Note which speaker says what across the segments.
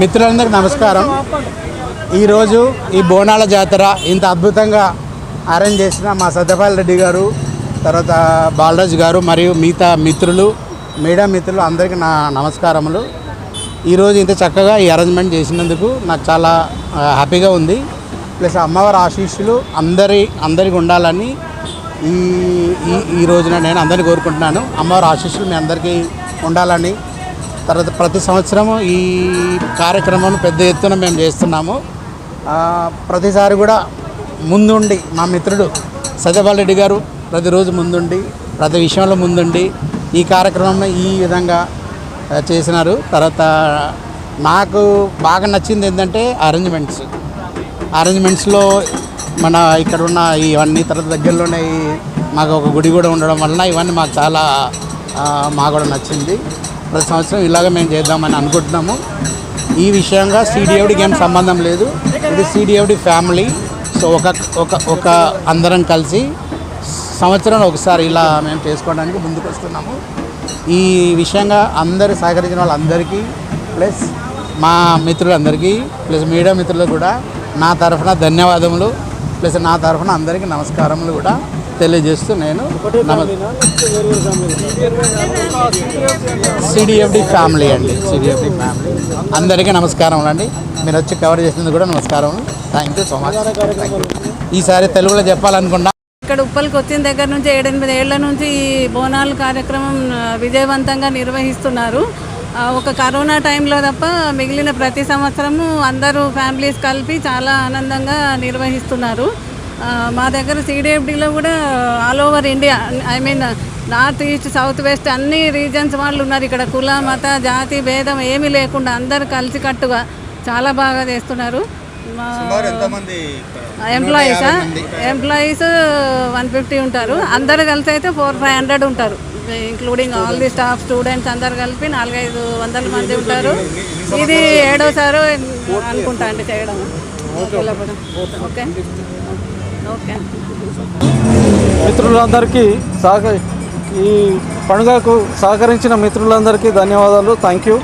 Speaker 1: మిత్రులందరికీ నమస్కారం. ఈరోజు ఈ బోనాల జాతర ఇంత అద్భుతంగా అరేంజ్ చేసిన మా సత్యపాల్ రెడ్డి గారు తర్వాత బాలరాజు గారు మరియు మిగతా మిత్రులు మీడియా మిత్రులు అందరికీ నా నమస్కారములు. ఈరోజు ఇంత చక్కగా ఈ అరేంజ్మెంట్ చేసినందుకు నాకు చాలా హ్యాపీగా ఉంది. ప్లస్ అమ్మవారి ఆశీస్సులు అందరి అందరికి ఉండాలని ఈ ఈ ఈ రోజున నేను అందరిని కోరుకుంటున్నాను. అమ్మవారి ఆశీస్సులు మీ అందరికీ ఉండాలని తర్వాత ప్రతి సంవత్సరము ఈ కార్యక్రమం పెద్ద ఎత్తున మేము చేస్తున్నాము. ప్రతిసారి కూడా ముందుండి మా మిత్రుడు సత్యపాల్ రెడ్డి గారు ప్రతిరోజు ముందుండి ప్రతి విషయంలో ముందుండి ఈ కార్యక్రమం ఈ విధంగా చేసినారు. తర్వాత నాకు బాగా నచ్చింది ఏంటంటే అరేంజ్మెంట్స్. అరేంజ్మెంట్స్లో మన ఇక్కడ ఉన్న ఇవన్నీ తర్వాత దగ్గరలోనే మాకు ఒక గుడి కూడా ఉండడం వలన ఇవన్నీ మాకు చాలా మాకు కూడా నచ్చింది. ప్రతి సంవత్సరం ఇలాగ మేము చేద్దామని అనుకుంటున్నాము. ఈ విషయంగా సిడిఎఫ్డికి ఏం సంబంధం లేదు. ఇది సిడిఎఫ్డి ఫ్యామిలీ సో ఒక ఒక ఒక అందరం కలిసి సంవత్సరం ఒకసారి ఇలా మేము చేసుకోవడానికి ముందుకు వస్తున్నాము. ఈ విషయంగా అందరు సహకరించిన వాళ్ళందరికీ ప్లస్ మా మిత్రులందరికీ ప్లస్ మీడియా మిత్రులకు కూడా నా తరఫున ధన్యవాదములు. ప్లస్ నా తరఫున అందరికీ నమస్కారములు కూడా. తెలియజేస్తూ నేను సిడిఎఫ్డి ఫ్యామిలీ అండి సిడిఎఫ్డి ఫ్యామిలీ అందరికీ నమస్కారం అండి. మీరు వచ్చి కవర్ చేసినందుకు కూడా నమస్కారం. థ్యాంక్ యూ సో మచ్ ఈసారి తెలుగులో చెప్పాలనుకున్నా
Speaker 2: ఇక్కడ ఉప్పల్కి వచ్చిన దగ్గర నుంచి ఏడెనిమిది ఏళ్ళ నుంచి ఈ బోనాలు కార్యక్రమం విజయవంతంగా నిర్వహిస్తున్నారు. ఒక కరోనా టైంలో తప్ప మిగిలిన ప్రతి సంవత్సరము అందరూ ఫ్యామిలీస్ కలిపి చాలా ఆనందంగా నిర్వహిస్తున్నారు. మా దగ్గర సిడిఎఫ్డిలో కూడా all over India I mean north east south west అన్ని రీజన్స్ వాళ్ళు ఉన్నారు. ఇక్కడ కుల మత జాతి భేదం ఏమీ లేకుండా అందరు కలిసికట్టుగా చాలా బాగా చేస్తున్నారు. మా ఎంప్లాయీసా? ఎంప్లాయీస్ వన్ ఫిఫ్టీ ఉంటారు. అందరు కలిసి అయితే ఫోర్ ఫైవ్ హండ్రెడ్ ఉంటారు. Including all the staff students అందరు కలిపి నాలుగైదు వందల మంది ఉంటారు. ఇది ఏడోసారి అనుకుంటా అండి చేయడం. ఓకే.
Speaker 3: మిత్రులందరికీ సహక ఈ పండుగకు సహకరించిన మిత్రులందరికీ ధన్యవాదాలు. థ్యాంక్ యూ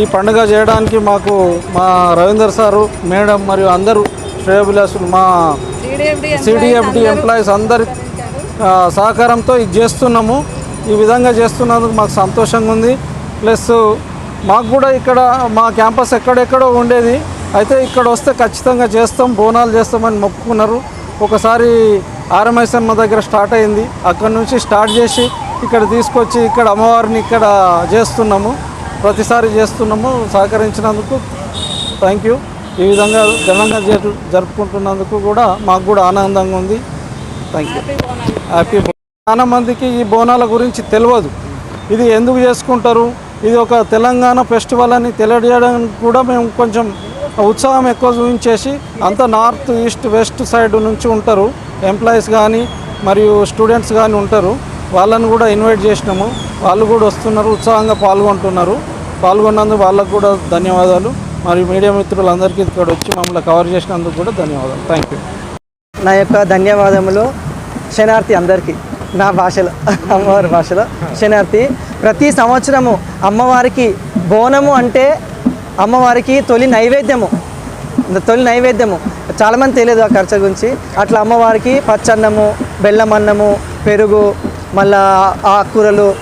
Speaker 3: ఈ పండుగ చేయడానికి మాకు మా రవీందర్ సారు మేడం మరియు అందరూ శ్రేయభిలాసులు మా
Speaker 2: సిడిఎఫ్డి
Speaker 3: ఎంప్లాయీస్ అందరి సహకారంతో ఇది చేస్తున్నాము. ఈ విధంగా చేస్తున్నందుకు మాకు సంతోషంగా ఉంది. ప్లస్ మాకు కూడా ఇక్కడ మా క్యాంపస్ ఎక్కడెక్కడో ఉండేది. అయితే ఇక్కడ వస్తే ఖచ్చితంగా చేస్తాం బోనాలు చేస్తామని మొక్కుకున్నారు. ఒకసారి ఆర్ఎంఎస్ఎమ్మ దగ్గర స్టార్ట్ అయింది. అక్కడ నుంచి స్టార్ట్ చేసి ఇక్కడ తీసుకొచ్చి ఇక్కడ అమ్మవారిని ఇక్కడ చేస్తున్నాము. ప్రతిసారి చేస్తున్నాము సహకరించినందుకు థ్యాంక్ యూ ఈ విధంగా ఘనంగా జరు జరుపుకుంటున్నందుకు కూడా మాకు కూడా ఆనందంగా ఉంది. థ్యాంక్ యూ హ్యాపీ చాలా మందికి ఈ బోనాల గురించి తెలియదు. ఇది ఎందుకు చేసుకుంటారు? ఇది ఒక తెలంగాణ ఫెస్టివల్ అని తెలియజేయడానికి కూడా మేము కొంచెం ఉత్సాహం ఎక్కువ చూపించేసి అంత నార్త్ ఈస్ట్ వెస్ట్ సైడ్ నుంచి ఉంటారు. ఎంప్లాయీస్ కానీ మరియు స్టూడెంట్స్ కానీ ఉంటారు. వాళ్ళని కూడా ఇన్వైట్ చేసినాము. వాళ్ళు కూడా వస్తున్నారు ఉత్సాహంగా పాల్గొంటున్నారు. పాల్గొన్నందుకు వాళ్ళకు కూడా ధన్యవాదాలు. మరియు మీడియా మిత్రులందరికీ ఇక్కడ వచ్చి మమ్మల్ని కవర్ చేసినందుకు కూడా ధన్యవాదాలు. థ్యాంక్ యూ
Speaker 4: నా యొక్క ధన్యవాదములు శనార్థి అందరికీ. నా భాషలో అమ్మవారి భాషలో. శనార్థి ప్రతి సంవత్సరము అమ్మవారికి బోనము అంటే అమ్మవారికి తొలి నైవేద్యము. తొలి నైవేద్యము. చాలామంది తెలియదు ఆ ఖర్చు గురించి. అట్లా అమ్మవారికి పచ్చన్నము బెల్లం అన్నము పెరుగు మళ్ళా ఆకుకూరలు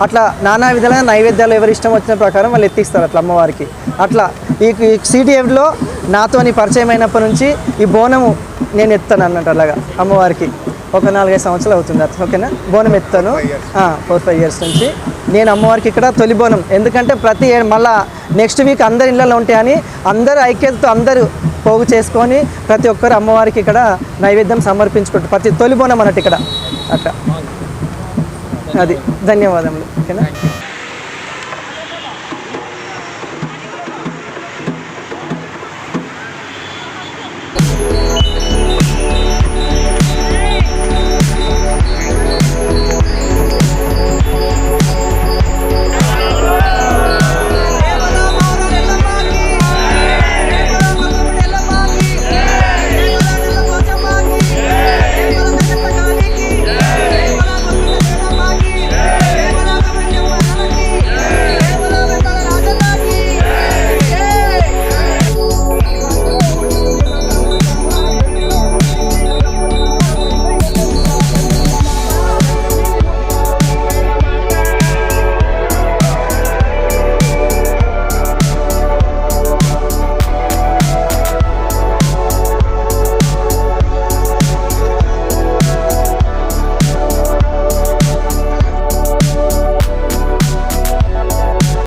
Speaker 4: అట్లా నానా విధాలైన నైవేద్యాలు ఎవరి ఇష్టం వచ్చిన ప్రకారం వాళ్ళు ఎత్తిస్తారు అట్లా అమ్మవారికి. అట్లా ఈ సిటీఎఫ్లో నాతోని పరిచయం అయినప్పటి నుంచి ఈ బోనము నేను ఎత్తాను అన్నట్టు అలాగా అమ్మవారికి. ఒక నాలుగైదు సంవత్సరాలు అవుతుంది అట్లా ఓకేనా? బోనం ఎత్తాను. ఫోర్ ఫైవ్ ఇయర్స్ నుంచి నేను అమ్మవారికి ఇక్కడ తొలి బోనం. ఎందుకంటే ప్రతి ఏ- మళ్ళా నెక్స్ట్ వీక్ అందరి ఇళ్ళలో ఉంటాయని అందరూ ఐక్యతతో అందరూ పోగు చేసుకొని ప్రతి ఒక్కరు అమ్మవారికి ఇక్కడ నైవేద్యం సమర్పించుకుంటారు ప్రతి తొలి బోనం అన్నట్టు ఇక్కడ. అట్లా. అది. ధన్యవాదములు. ఓకేనా?